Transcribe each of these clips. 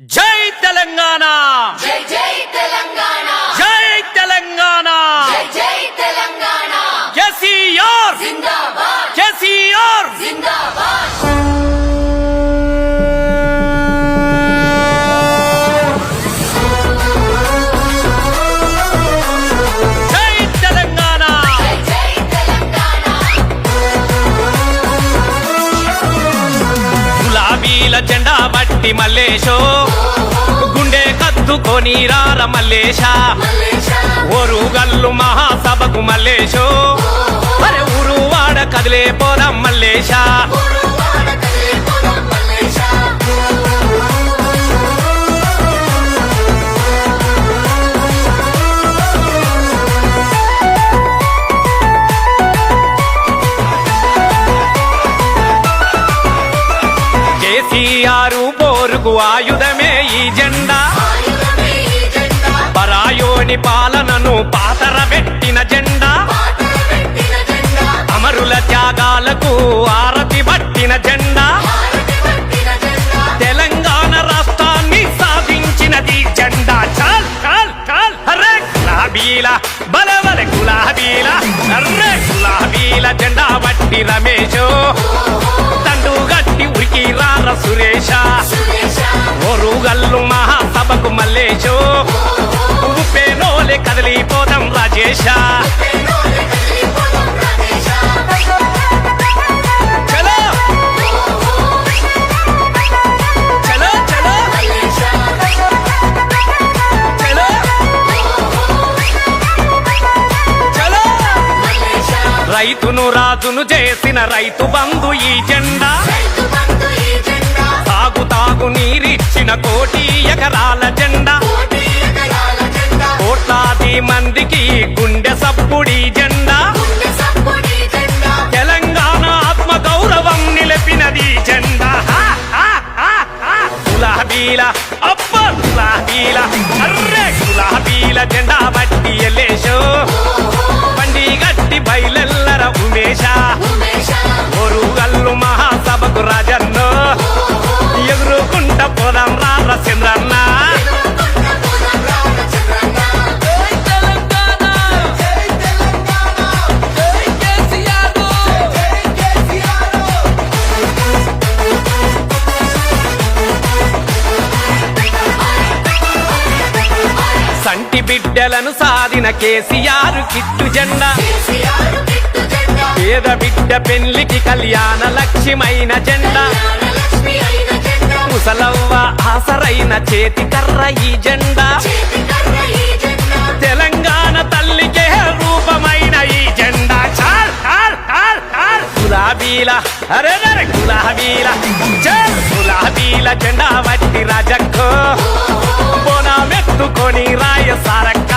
జై తెలంగాణ! జై జై జెండా బట్టి మల్లేశో. గుండె కత్తుకొని రార మల్లేశ. మల్లేశ ఓరుగల్లు మహాసభకు మల్లేశో. అరే ఊరు వాడ కదిలే పోదాం మల్లేశ. కేసీఆర్ పోరుకు ఆయుధమే ఈ జెండా. పరాయోని పాలనను పాతర పెట్టిన జెండా. అమరుల త్యాగాలకు ఆరతి పట్టిన జెండా. తెలంగాణ రాష్ట్రాన్ని సాధించినది జెండా. చాల్ చాల్ చాల్. హరే గులాబీల బలవల గులాబీల హరే గులాబీల జెండా పట్టి రమేశో. తండు గట్టి ఉరికి రార సురేష. ఓరుగల్లు మహాసభకు మల్లేశో. ఉప్పేనోలే కదిలిపోదాం రాజేశ అమలు చేసిన రైతు బంధు ఈ జెండా. తాగు తాగు నీరిచ్చిన జెండా కోటి ఎకరాల జెండా. కోట్లాది మందికి గుండె సప్పుడి జెండా. సంటి బిడ్డలను సాధిన కేసీఆర్ కిట్టు జెండా. కిట్టు పేద బిడ్డ పెళ్ళికి కళ్యాణ లక్ష్యమైన జెండా. ముసలవ్వ ఆసరైన చేతి కర్ర ఈ జెండా. తెలంగాణ తల్లికే రూపమైన ఈ జెండా. గులాబీల అరే గులాబీల. గులాబీల జెండా వట్టి రాజక్కో. బోనామెత్తుకొని రాయ సారక్క.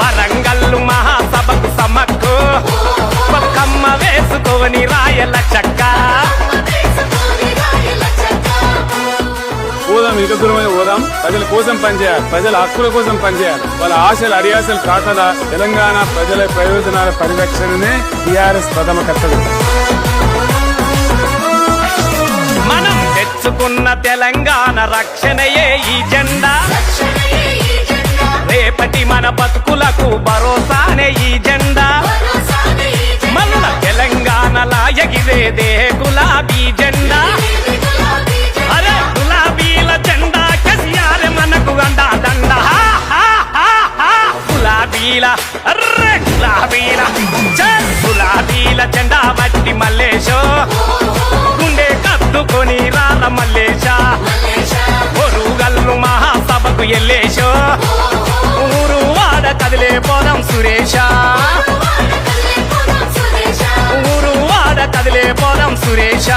వరంగల్లు మహాసభకు సమ్మక్కు. పక్కమ్మ వేసుకొని పోదాం ఇక దూరమైన పోదాం. ప్రజల కోసం పనిచేయాలి. ప్రజల హక్కుల కోసం పనిచేయాలి. వాళ్ళ ఆశలు అడియాసలు కాకల తెలంగాణ ప్రజల ప్రయోజనాల పరిరక్షణనే టీఆర్ఎస్ ప్రథమ కర్తవ్యం. మనం తెచ్చుకున్న తెలంగాణ రక్షణయే ఈ జెండా. జెండా రేపటి మన బతుకులకు సురేష. ఊరు వాడ కదిలే పోదాం సురేష.